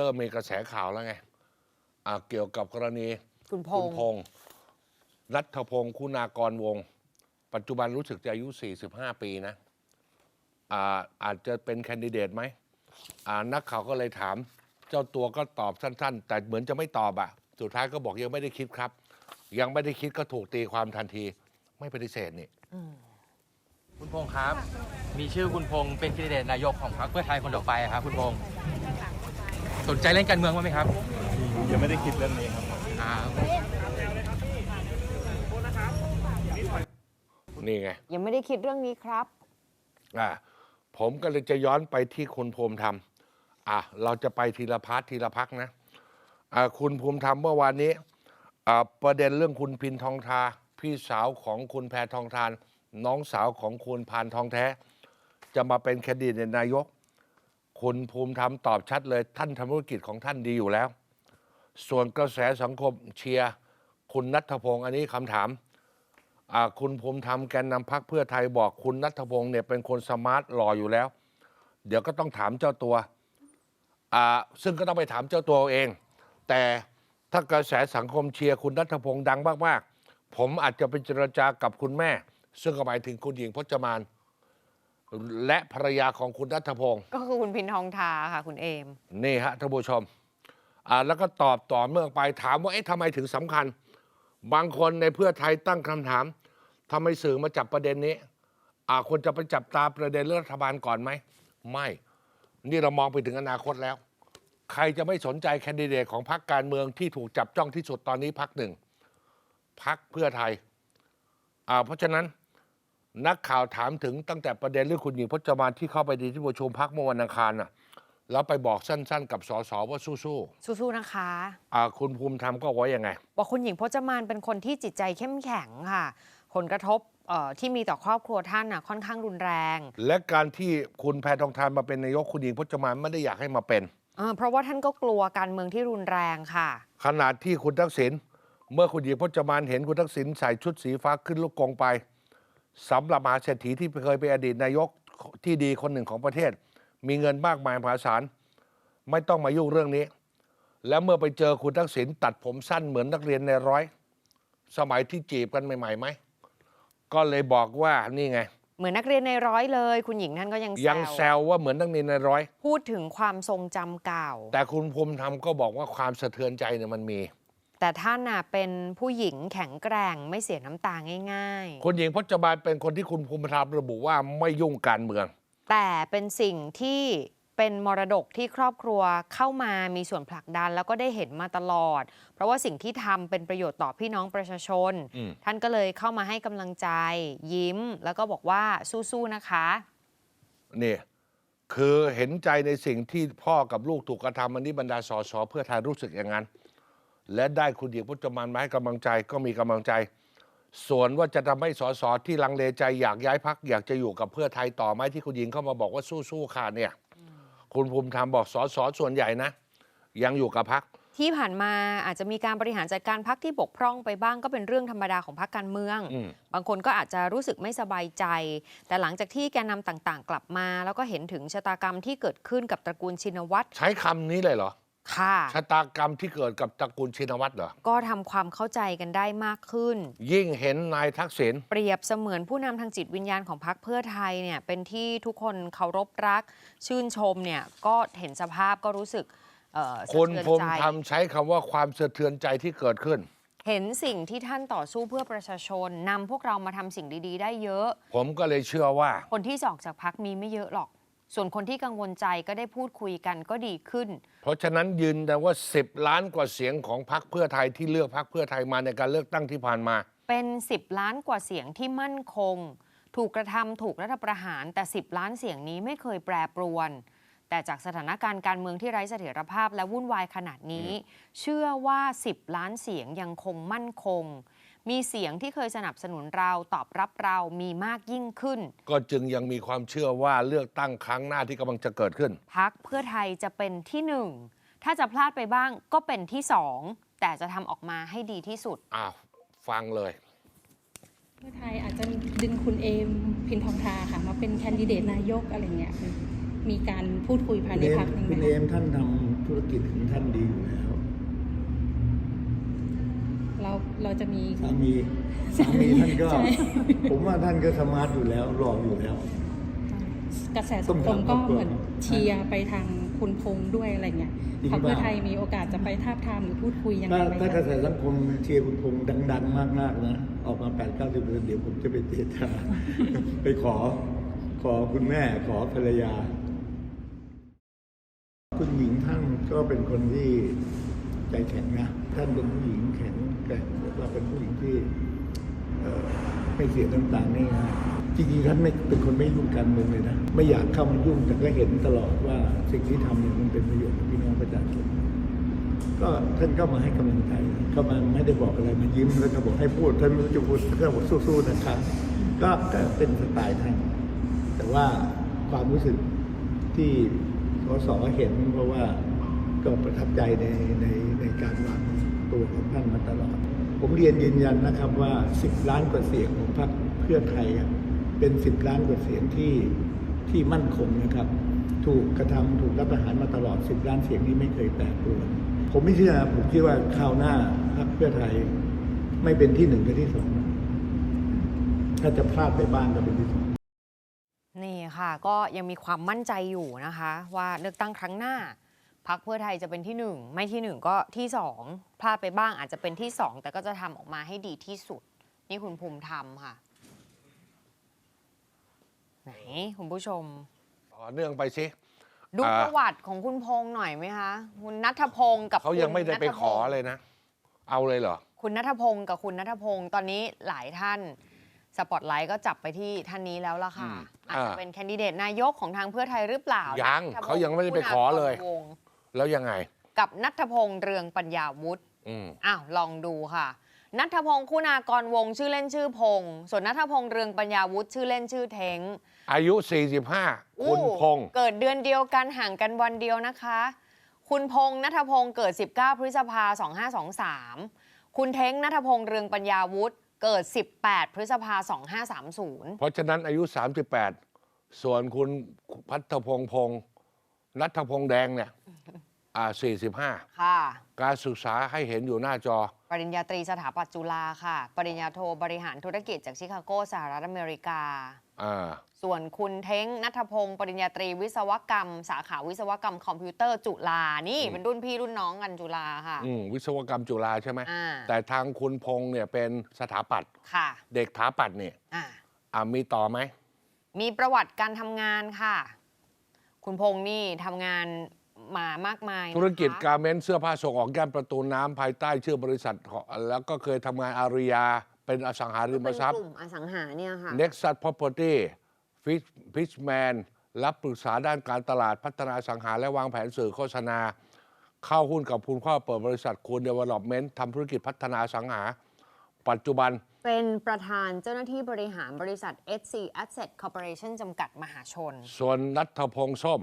เริ่มมีกระแสข่าวแล้วไงอ่าเกี่ยวกับกรณีคุณพคุณงษ์พงษ์นัทพงศ์คุณากรวงศ์ปัจจุบันรู้สึกจะอายุ 45 ปีนะอ่าอาจจะเป็นแคนดิเดตไหมอ่านักข่าวก็เลยถาม เจ้าตัวก็ตอบสั้น ๆ แต่เหมือนจะไม่ตอบอะสุดท้ายก็บอกยังไม่ได้คิดครับ ยังไม่ได้คิดก็ถูกตีความทันที ไม่ปฏิเสธนี่คุณพงษ์ครับ มีชื่อคุณพงษ์เป็นแคนดิเดตนายกของพรรคเพื่อไทยคนต่อไปครับคุณพงษ์ สนใจเล่นการเมืองบ้างไหมครับ ยังไม่ได้คิดเรื่องนี้ครับ อ่า นี่ไงยังไม่ได้คิดเรื่องนี้ครับ อ่าผมก็เลยจะย้อนไปที่คุณภูมิธรรม อะเราจะไปทีละพาร์ททีละพักนะอ่าคุณภูมิธรรมเมื่อวานนี้อ่าประเด็นเรื่องคุณพินทองทา พี่สาวของคุณแพทองทาน น้องสาวของคุณพานทองแท้ จะมาเป็นแคนดิเดตนายก คุณภูมิธรรมตอบชัดเลย ท่านทำธุรกิจของท่านดีอยู่แล้ว ส่วนกระแสสังคมเชียร์คุณนัทพงศ์อันนี้คำถามคุณภูมิธรรมแกนนำพักเพื่อไทยบอกคุณนัทพงศ์เนี่ยเป็นคนสมาร์ทหล่ออยู่แล้ว เดี๋ยวก็ต้องถามเจ้าตัวอ่าซึ่งก็ต้องไปถามเจ้าตัวเอง แต่ถ้ากระแสสังคมเชียร์คุณนัทพงศ์ดังมาก ๆ ผมอาจจะไปเจรจากับคุณแม่ ซึ่งก็หมายถึงคุณหญิงพจมาน และภรรยาของคุณนัทพงศ์ก็คือคุณพินทองทาค่ะคุณเอม นี่ฮะท่านผู้ชมอ่าแล้วก็ตอบต่อเมื่องไปถามว่าเอ๊ะทำไมถึงสำคัญ บางคนในเพื่อไทยตั้งคำถามทำไมสื่อมาจับประเด็นนี้อ่าควรจะไปจับตาประเด็นเรื่องรัฐบาลก่อนไหม ไม่ นี่เรามองไปถึงอนาคตแล้ว ใครจะไม่สนใจแคนดิเดตของพรรคการเมืองที่ถูกจับจ้องที่สุดตอนนี้พรรคหนึ่งพรรคเพื่อไทยอ่าเพราะฉะนั้น นักข่าวถามถึงตั้งแต่ประเด็นเรื่องคุณหญิงพจมานที่เข้าไปในที่ประชุมพักเมื่อวันอังคารน่ะแล้วไปบอกสั้นๆ กับสสว่าสู้สู้ๆนะคะๆอ่าคุณภูมิธรรมก็ว่ายังไง บอกคุณหญิงพจมานเป็นคนที่จิตใจเข้มแข็งค่ะ ผลกระทบเอ่อที่มีต่อครอบครัวท่านน่ะค่อนข้างรุนแรง และการที่คุณแพทองทานมาเป็นนายกคุณหญิงพจมานไม่ได้อยากให้มาเป็นเอ่อเพราะว่าท่านก็กลัวการเมืองที่รุนแรงค่ะ ขนาดที่คุณทักษิณเมื่อคุณหญิงพจมานเห็นคุณทักษิณใส่ชุดสีฟ้าขึ้นลูกกงไป สำหรับมหาเศรษฐีที่เคยเป็นอดีตนายกที่ดีคนหนึ่งของประเทศ มีเงินมากมายมหาศาลไม่ต้องมายุ่งเรื่องนี้ แล้วเมื่อไปเจอคุณทักษิณตัดผมสั้นเหมือนนักเรียนในร้อย สมัยที่จีบกันใหม่ๆไหมก็เลยบอกว่านี่ไง เหมือนนักเรียนในร้อยเลย คุณหญิงท่านก็ยังยังแซวว่าเหมือนนักเรียนในร้อย พูดถึงความทรงจำเก่า แต่คุณภูมิธรรมก็บอกว่าความสะเทือนใจเนี่ยมันมี แต่ท่านน่ะเป็นผู้หญิงแข็งแกร่งไม่เสียน้ำตาง่ายคุณหญิงพจมานเป็นคนที่คุณภูมิธรรมระบุว่าไม่ยุ่งการเมือง ๆ แต่เป็นสิ่งที่เป็นมรดกที่ครอบครัวเข้ามามีส่วนผลักดันแล้วก็ได้เห็นมาตลอด เพราะว่าสิ่งที่ทำเป็นประโยชน์ต่อพี่น้องประชาชน อืม ท่านก็เลยเข้ามาให้กำลังใจ ยิ้ม แล้วก็บอกว่าสู้ๆนะคะ นี่คือเห็นใจในสิ่งที่พ่อกับลูกถูกกระทำอันนี้บรรดาสสเพื่อไทยรู้สึกอย่างนั้น และได้คุณหญิงพจมานมาให้กำลังใจก็มีกำลังใจ ส่วนว่าจะทำให้สสที่ลังเลใจอยากย้ายพักอยากจะอยู่กับเพื่อไทยต่อไหมที่คุณหญิงเข้ามาบอกว่าสู้ๆค่ะเนี่ยคุณภูมิธรรมบอกสสส่วนใหญ่นะ ยังอยู่กับพักที่ผ่านมาอาจจะมีการบริหารจัดการพักที่บกพร่องไปบ้างก็เป็นเรื่องธรรมดาของพักการเมืองอืมบางคนก็อาจจะรู้สึกไม่สบายใจ แต่หลังจากที่แกนนำต่างๆ กลับมา แล้วก็เห็นถึงชะตากรรมที่เกิดขึ้นกับตระกูลชินวัตรใช้คำนี้เลยเหรอ ค่ะ ชะตากรรมที่เกิดกับตระกูลชินวัตรเหรอ ก็ทำความเข้าใจกันได้มากขึ้น ยิ่งเห็นนายทักษิณเปรียบเสมือนผู้นำทางจิตวิญญาณของพรรคเพื่อไทยเนี่ยเป็นที่ทุกคนเคารพรัก ชื่นชมเนี่ยก็เห็นสภาพก็รู้สึกเอ่อสะคุณเทือนภูมิใจ ธรรมใช้คำว่าความสะเทือนใจที่เกิดขึ้น เห็นสิ่งที่ท่านต่อสู้เพื่อประชาชนนำพวกเรามาทำสิ่งดีๆ ได้เยอะ ผมก็เลยเชื่อว่า คนที่จะออกจากพักมีไม่เยอะหรอก ส่วนคนที่กังวลใจก็ได้พูดคุยกันก็ดีขึ้น เพราะฉะนั้นยืนยันว่า 10 ล้านกว่าเสียงของพรรคเพื่อไทยที่เลือกพรรคเพื่อไทยมาในการเลือกตั้งที่ผ่านมา เป็น 10 ล้านกว่าเสียงที่มั่นคง ถูกกระทำถูกรัฐประหารแต่ 10 ล้านเสียงนี้ไม่เคยแปรปรวน แต่จากสถานการณ์การเมืองที่ไร้เสถียรภาพและวุ่นวายขนาดนี้ เชื่อว่า 10 ล้านเสียงยังคงมั่นคง มีเสียงที่เคยสนับสนุนเราตอบรับเรามีมากยิ่งขึ้น ก็จึงยังมีความเชื่อว่าเลือกตั้งครั้งหน้าที่กำลังจะเกิดขึ้น พักเพื่อไทยจะเป็นที่หนึ่งถ้าจะพลาดไปบ้างก็เป็นที่สองแต่จะทำออกมาให้ดีที่สุด อ้าวฟังเลย เพื่อไทยอาจจะดึงคุณเอมพินทองทาค่ะมาเป็นแคนดิเดตนายกอะไรเงี้ยมีการพูดคุยภายในคุณเอพรรมคนึงไหมคุณเอคะมท่านทำธุธุรกิจของท่านดีอยู่แล้ว เราเราจะมี สามีสามีท่านก็ ใช่ ผมว่าท่านก็สมาร์ทอยู่แล้วรออยู่แล้ว กระแสสังคมก็เหมือนเชียร์ไปทางคุณพงษ์ด้วยอะไรเงี้ยจริงพรรคเพื่อเปล่า ไทยมีโอกาสจะไปทาบทามหรือพูดคุยยังไงถ้าไหมถ้ากระคะแสสังคมเชียร์คุณพงษ์ดัง ๆ มาก ๆ นะ ออกมา8 9 0เเดี๋ยวผมจะไปเจรจาไปขอขอคุณแม่ขอภรรยา คุณหญิงท่านก็เป็นคนที่ใจแข็งนะ ท่านเป็นผู้หญิงแข็ง แกร่งแล้วก็เป็นผู้หญิงที่ไม่เสียน้ำตาง่ายๆจริงๆท่านไม่เป็นคนไม่ยุ่งการเมืองเลยนะ ไม่อยากเข้ามายุ่งแต่ก็เห็นตลอดว่าสิ่งที่ทำเนี่ยมันเป็นประโยชน์กับพี่น้องประชาชนก็ท่านก็มาให้กำลังใจก็มาไม่ได้บอกอะไรมายิ้มแล้วก็บอกให้พูดท่านไม่รู้จะพูดก็บอกสู้ๆนะครับก็ก็เป็นสไตล์ท่านแต่ว่าความรู้สึกที่สสเห็นเพราะว่าก็ประทับใจในในในการวาง ตัวของท่านมาตลอด ผมเรียนยืนยันนะครับว่า 10 ล้านกว่าเสียงของพรรคเพื่อไทยเป็น 10 ล้านกว่าเสียงที่ที่มั่นคงนะครับ ถูกกระทำถูกรัฐประหารมาตลอด 10 ล้านเสียงนี้ไม่เคยแปรปรวผมไม่เชื่อนะผมคิดว่าคราวหน้าพรรคเพื่อไทยไม่เป็นที่หนึ่งก็ที่สองถ้าจะพลาดไปบ้างก็เป็นที่สองนี่ค่ะ ก็ยังมีความมั่นใจอยู่นะคะ ว่าเลือกตั้งครั้งหน้า พักเพื่อไทยจะเป็นที่หนึ่งไม่ที่หนึ่งก็ที่สองพลาดไปบ้างอาจจะเป็นที่สองแต่ก็จะทำออกมาให้ดีที่สุด นี่คุณภูมิธรรมค่ะ ไหนคุณผู้ชม ต่อเนื่องไปสิ ดูอ่า ประวัติของคุณพงษ์หน่อยไหมคะ คุณนัทพงศ์กับเขายังไม่ได้ไปคุณณัฐขพองศ์เลยนะ เอาเลยเหรอ คุณนัทพงศ์กับคุณนัทพงศ์ตอนนี้หลายท่าน สปอตไลท์ก็จับไปที่ท่านนี้แล้วล่ะค่ะ อืมอาจจะอ่าเป็นแคนดิเดตนายกของทางเพื่อไทยหรือเปล่ายังนัทพงศ์เขายังไม่ได้ไปขอเลย คุณากรวงศ์ แล้วยังไง กับนัทพงศ์เรืองปัญญาวุฒิอืมอ้าวลองดูค่ะ นัทพงศ์คุณากรวงศ์ชื่อเล่นชื่อพงศ์ส่วนนัทพงศ์เรืองปัญญาวุฒิชื่อเล่นชื่อเท้งอายุ 45 คุณอู้พงษ์เกิดเดือนเดียวกันห่างกันวันเดียวนะคะ คุณพงษ์นัทพงศ์เกิด 19 พฤษภา 2523 คุณเท้งนัทพงศ์เรืองปัญญาวุฒิเกิด 18 พฤษภา 2530 เพราะฉะนั้นอายุ 38 ส่วนคุณพัฒพงษ์พงษ์ นัทพงษ์แดงเนี่ยอ่า45ค่ะ การศึกษาให้เห็นอยู่หน้าจอ ปริญญาตรีสถาปัตย์จุฬาค่ะ ปริญญาโทบริหารธุรกิจจากชิคาโกสหรัฐอเมริกา อ่า ส่วนคุณเท้งนัทพงศ์ปริญญาตรีวิศวกรรม สาขาวิศวกรรมคอมพิวเตอร์จุฬานี่อืมเป็นรุ่นพี่รุ่นน้องกันจุฬาค่ะ อืมวิศวกรรมจุฬาใช่ไหม อ่า แต่ทางคุณพงษ์เนี่ยเป็นสถาปัตย์ค่ะเด็กถาปัตย์เนี่ยอ่าอ่ามีต่อไหม มีประวัติการทำงานค่ะ คุณพงษ์นี่ทำงานมามากมายนะคะ ธุรกิจการเมนต์เสื้อผ้าส่งออกย่านประตูน้ำภายใต้ชื่อบริษัทของแล้วก็เคยทำงานอาริยา เป็นอสังหาริมทรัพเป็นย์กลุ่มอสังหาเนี่ยค่ะ Nexus Property Fish Fishman รับปรึกษาด้านการตลาดพัฒนาอสังหา และวางแผนสื่อโฆษณา เข้าหุ้นกับคุณพ่อเปิดบริษัทคูณเดเวล็อปเมนต์ทำธุรกิจพัฒนาอสังหา ปัจจุบัน เป็นประธานเจ้าหน้าที่บริหารบริษัท SC Asset Corporation จำกัดมหาชน ส่วนนัทพงษ์ส้ม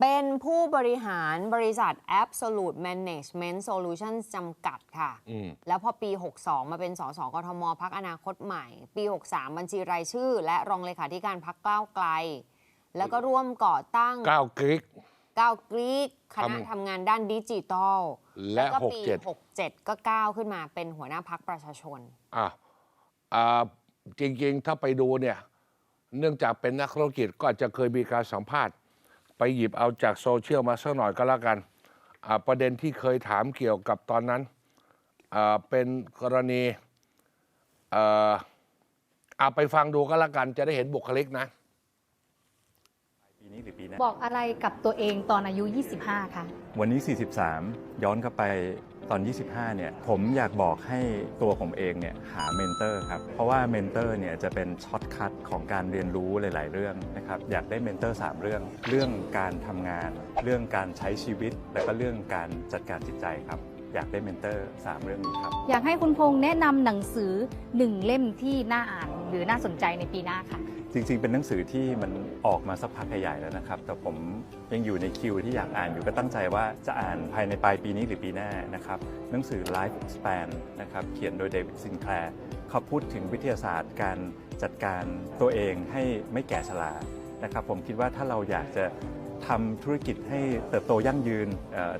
เป็นผู้บริหารบริษัท Absolute Management Solutions จำกัดค่ะ อืม แล้วพอปี 62 มาเป็นสสกทมพักอนาคตใหม่ ปี 63 บัญชีรายชื่อ และรองเลขาธิการพักก้าวไกล แล้วก็ร่วมก่อตั้ง ก้าวกริก ก้าวกรีกคณะทำทำงานด้านดิจิทัลและก็ปี67 67 ก็ก้าวขึ้นมาเป็นหัวหน้าพักประชาชนอะอ่าจริงๆ ถ้าไปดูเนี่ย เนื่องจากเป็นนักธุรกิจก็อาจจะเคยมีการสัมภาษณ์ ไปหยิบเอาจากโซเชียลมาสักหน่อยก็แล้วกันอ่าประเด็นที่เคยถามเกี่ยวกับตอนนั้นอ่าเป็นกรณีเอ่ออาไปฟังดูก็แล้วกันจะได้เห็นบุคลิกนะ ปีนี้หรือปีหน้าบอกอะไรกับตัวเองตอนอายุ 25 คะ วันนี้ 43 ย้อนกลับไปตอน 25 เนี่ย ผมอยากบอกให้ตัวผมเองเนี่ยหาเมนเตอร์ครับ เพราะว่าเมนเตอร์เนี่ยจะเป็นช็อตคัทของการเรียนรู้หลาย ๆ เรื่องนะครับ อยากได้เมนเตอร์ 3 เรื่อง เรื่องการทำงาน เรื่องการใช้ชีวิต และก็เรื่องการจัดการจิตใจครับ อยากได้เมนเตอร์ 3 เรื่องนี้ครับ อยากให้คุณพงษ์แนะนำหนังสือหนึ่งเล่มที่น่าอ่านหรือน่าสนใจในปีหน้าค่ะ จริงๆ เป็นหนังสือที่มันออกมาสักพักใหญ่แล้วนะครับ แต่ผมยังอยู่ในคิวที่อยากอ่านอยู่ก็ตั้งใจว่าจะอ่านภายในปลายปีนี้หรือปีหน้านะครับ หนังสือ Life Span นะครับ เขียนโดยเดวิดซินแคลร์เขาพูดถึงวิทยาศาสตร์การจัดการตัวเองให้ไม่แก่ชรานะครับ ผมคิดว่าถ้าเราอยากจะทำธุรกิจให้เติบโตยั่งยืน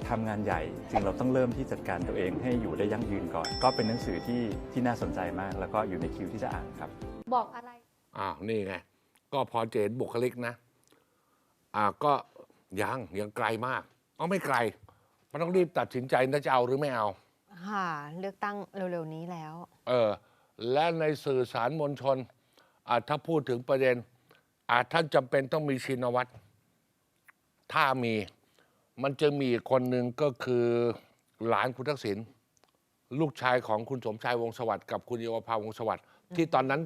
ทำงานใหญ่จริงเราต้องเริ่มที่จัดการตัวเองให้อยู่ได้ยั่งยืนก่อน ก็เป็นหนังสือที่ที่น่าสนใจมาก แล้วก็อยู่ในคิวที่จะอ่านครับ บอกอะไร อ้าวนี่ไง ก็พอจะเห็นบุคลิกนะ อ่าก็ยังยังไกลมาก เอาไม่ไกล มันต้องรีบตัดสินใจนะจะเอาหรือไม่เอา ค่ะ เลือกตั้งเร็วๆนี้แล้ว เออ และในสื่อสารมวลชนอ่าถ้าพูดถึงประเด็นอาท่านจำเป็นต้องมีชินวัตรถ้ามีมันจะมีอีกคนหนึ่งก็คือหลานคุณทักษิณลูกชายของคุณสมชายวงศ์สวัสดิ์กับคุณเยาวภาวงศ์สวัสดิ์ที่ตอนนั้น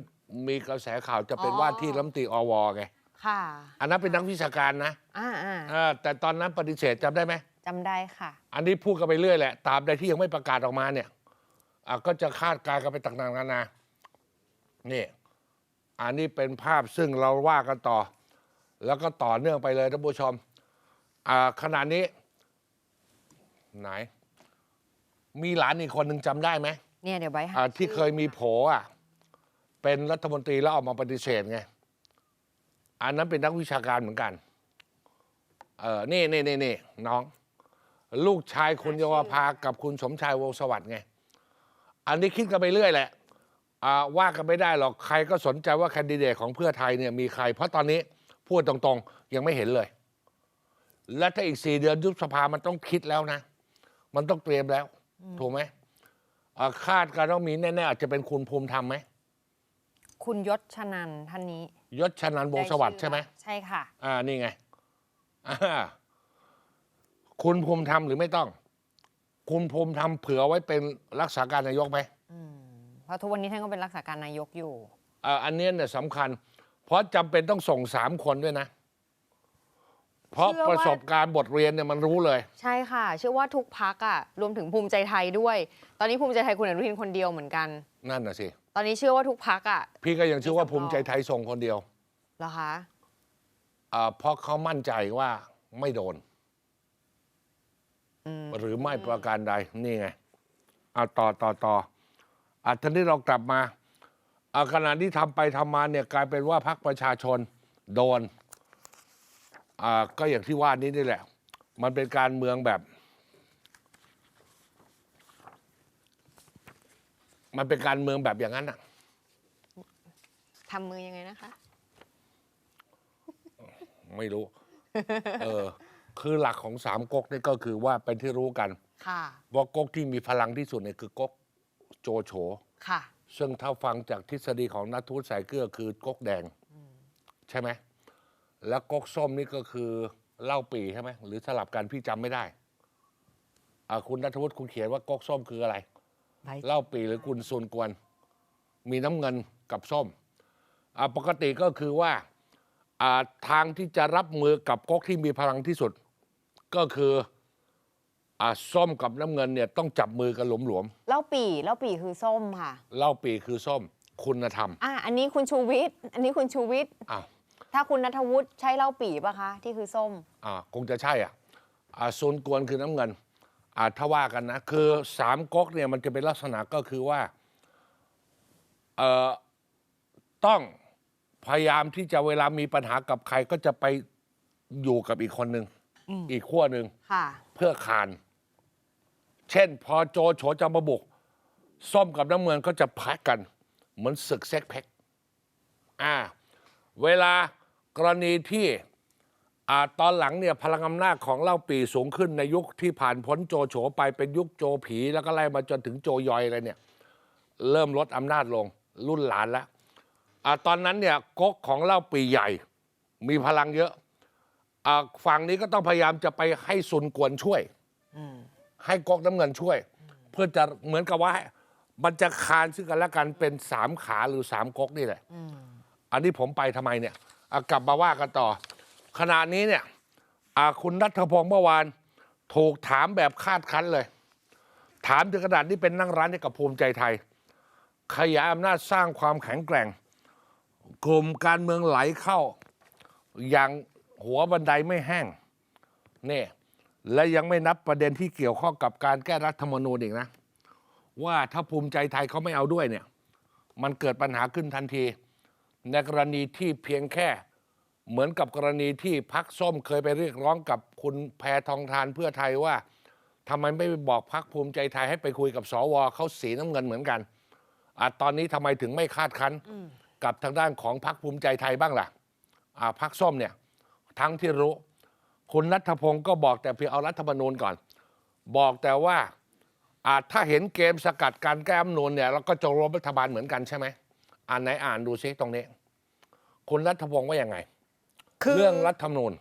มีกระแสข่าวจะเป็นอ๋อว่าที่รัฐมนตรีอวไงค่ะอันนั้นเป็นนักวิชาการนะอ่าอ่าเออแต่ตอนนั้นปฏิเสธจำได้ไหมจำได้ค่ะ อันนี้พูดกันไปเรื่อยแหละตราบใดที่ยังไม่ประกาศออกมาเนี่ยอะก็จะคาดการณ์กันไปต่างๆนานานี่อันนี้เป็นภาพซึ่งเราว่ากันต่อ แล้วก็ต่อเนื่องไปเลยท่านผู้ชมอ่าขณะนี้ ไหน มีหลานอีกคนหนึ่งจำได้ไหมเนี่ยเดี๋ยวใบหาอ่าที่ชื่อเคยมีโผอะ เป็นรัฐมนตรีแล้วออกมาปฏิเสธไง อันนั้นเป็นนักวิชาการเหมือนกัน เออนี่นี่นี่นี่น้อง ลูกชายคุณเยาวภากับคุณสมชายวงศสวัสดิ์ไง อันนี้คิดกันไปเรื่อยแหละอ่าว่ากันไม่ได้หรอก ใครก็สนใจว่าแคนดิเดตของเพื่อไทยเนี่ยมีใคร เพราะตอนนี้พูดตรงๆ ยังไม่เห็นเลย และถ้าอีกสี่เดือนยุบสภามันต้องคิดแล้วนะ มันต้องเตรียมแล้ว ถูกไหมอ่าคาดการณ์ว่ามีแน่ๆอาจจะเป็นคุณภูมิธรรมไหม คุณยศชนันท่านนี้ยศชนันท์วงศ์สวัสดิ์ใช่ไหมใช่ค่ะ อ่านี่ไงอ่าคุณภูมิธรรมหรือไม่ต้อง คุณภูมิธรรมเผื่อไว้เป็นรักษาการนายกไหมเพราะทุกวันนี้ท่านก็เป็นรักษาการนายกอยู่อ่าอันเนี้ยเนี่ยสำคัญ เพราะจำเป็นต้องส่งสามคนด้วยนะ เพราะเชื่อว่าประสบการณ์บทเรียนเนี่ยมันรู้เลย ใช่ค่ะ เชื่อว่าทุกพักอะรวมถึงภูมิใจไทยด้วย ตอนนี้ภูมิใจไทยคุณอนุทินคนเดียวเหมือนกัน นั่นน่ะสิ ตอนนี้เชื่อว่าทุกพักอะพี่ก็ยังเชื่อว่ามีสำรองภูมิใจไทยส่งคนเดียวเหรอคะอ่าเพราะเขามั่นใจว่าไม่โดน อืมหรือไม่ประการใด นี่ไงเอาต่อต่อต่ออะทีนี้เรากลับมาอาขณะที่ทำไปทำมาเนี่ยกลายเป็นว่าพรรคประชาชน โดน อ่าก็อย่างที่ว่านี้นี่แหละ มันเป็นการเมืองแบบ มันเป็นการเมืองแบบอย่างนั้นอะทำมือยังไงนะคะ ไม่รู้ เออ คือหลักของสามก๊กนี่ก็คือว่าเป็นที่รู้กัน ค่ะ ว่าก๊กที่มีพลังที่สุดเนี่ยคือก๊กโจโฉ ค่ะ ซึ่งถ้าฟังจากทฤษฎีของนัททูตสายเกลือคือก๊กแดง ใช่ไหม แล้วก๊กส้มนี่ก็คือเหล้าปีใช่ไหมหรือสลับกันพี่จำไม่ได้อ่าคุณนัทวุฒิคุณเขียนว่าก๊กส้มคืออะไรใบเหล้าปีหรือกุนซุนกวน มีน้ำเงินกับส้มอ่าปกติก็คือว่าอ่าทางที่จะรับมือกับก๊กที่มีพลังที่สุด ก็คืออ่าส้มกับน้ำเงินเนี่ยต้องจับมือกันหลวมเล่าปี่เล่าปี่คือส้มค่ะ ๆเหล้าปีคือส้ม คุณธรรมอะอันนี้คุณชูวิทย์อันนี้คุณชูวิทย์อ้าว ถ้าคุณนัทวุฒิใช่เล่าปี่ปะคะ ที่คือส้ม อ่าคงจะใช่อะอ่าซุนกวนคือน้ำเงินอ่าถ้าว่ากันนะ คือสามก๊กเนี่ยมันจะเป็นลักษณะก็คือว่าเอ่อต้องพยายามที่จะเวลามีปัญหากับใครก็จะไปอยู่กับอีกคนหนึ่งอืมอีกขั้วหนึ่ง ค่ะ เพื่อคาน เช่น พอโจโฉจะมาบุก ส้มกับน้ำเงินก็จะพักกัน เหมือนศึกเซ็กแพ็กอ่า เวลา กรณีที่อ่าตอนหลังเนี่ยพลังอำนาจของเล่าปีสูงขึ้นในยุคที่ผ่านพ้นโจโฉไปเป็นยุคโจผี แล้วก็ไล่มาจนถึงโจยอยอะไรเนี่ย เริ่มลดอำนาจลงรุ่นหลานแล้วอ่าตอนนั้นเนี่ยก๊กของเล่าปีใหญ่ มีพลังเยอะอ่าฝั่งนี้ก็ต้องพยายามจะไปให้ซุนกวนช่วยอืมให้ก๊กน้ำเงินช่วย เพื่อจะเหมือนกับว่าให้มันจะคานซึ่งกันและกันเป็นสามขาหรือสามก๊กนี่แหละอืมอันนี้ผมไปทำไมเนี่ยอะ กลับมาว่ากันต่อ ขณะนี้เนี่ยคุณนัทพงศ์เมื่อวาน ถูกถามแบบคาดคั้นเลย ถามถึงขนาดนี้เป็นนั่งร้านให้กับภูมิใจไทย ขยายอำนาจสร้างความแข็งแกร่ง กลุ่มการเมืองไหลเข้า อย่างหัวบันไดไม่แห้งนี่และยังไม่นับประเด็นที่เกี่ยวข้องกับการแก้รัฐธรรมนูญอีกนะ ว่าถ้าภูมิใจไทยเขาไม่เอาด้วยเนี่ย มันเกิดปัญหาขึ้นทันที ในกรณีที่เพียงแค่ เหมือนกับกรณีที่พักส้มเคยไปเรียกร้องกับคุณแพทองทานเพื่อไทยว่าทำไมไม่บอกพักภูมิใจไทยให้ไปคุยกับสวเขาสีน้ำเงินเหมือนกันอะตอนนี้ทำไมถึงไม่คาดคั้นกับทางด้านของพักภูมิใจไทยบ้างล่ะอ่าพักส้มเนี่ยทั้งที่รู้ คุณนัทพงศ์ก็บอกแต่เพียงเอารัฐธรรมนูญก่อน บอกแต่ว่าอาจถ้าเห็นเกมสกัดการแก้รัฐธรรมนูญเนี่ยเราก็จะรวมรัฐบาลเหมือนกันใช่ไหม อ่านไหนอ่านดูซิตรงนี้ คุณรัฐพงศ์ว่ายังไง คือเรื่องรัฐธรรมนูญ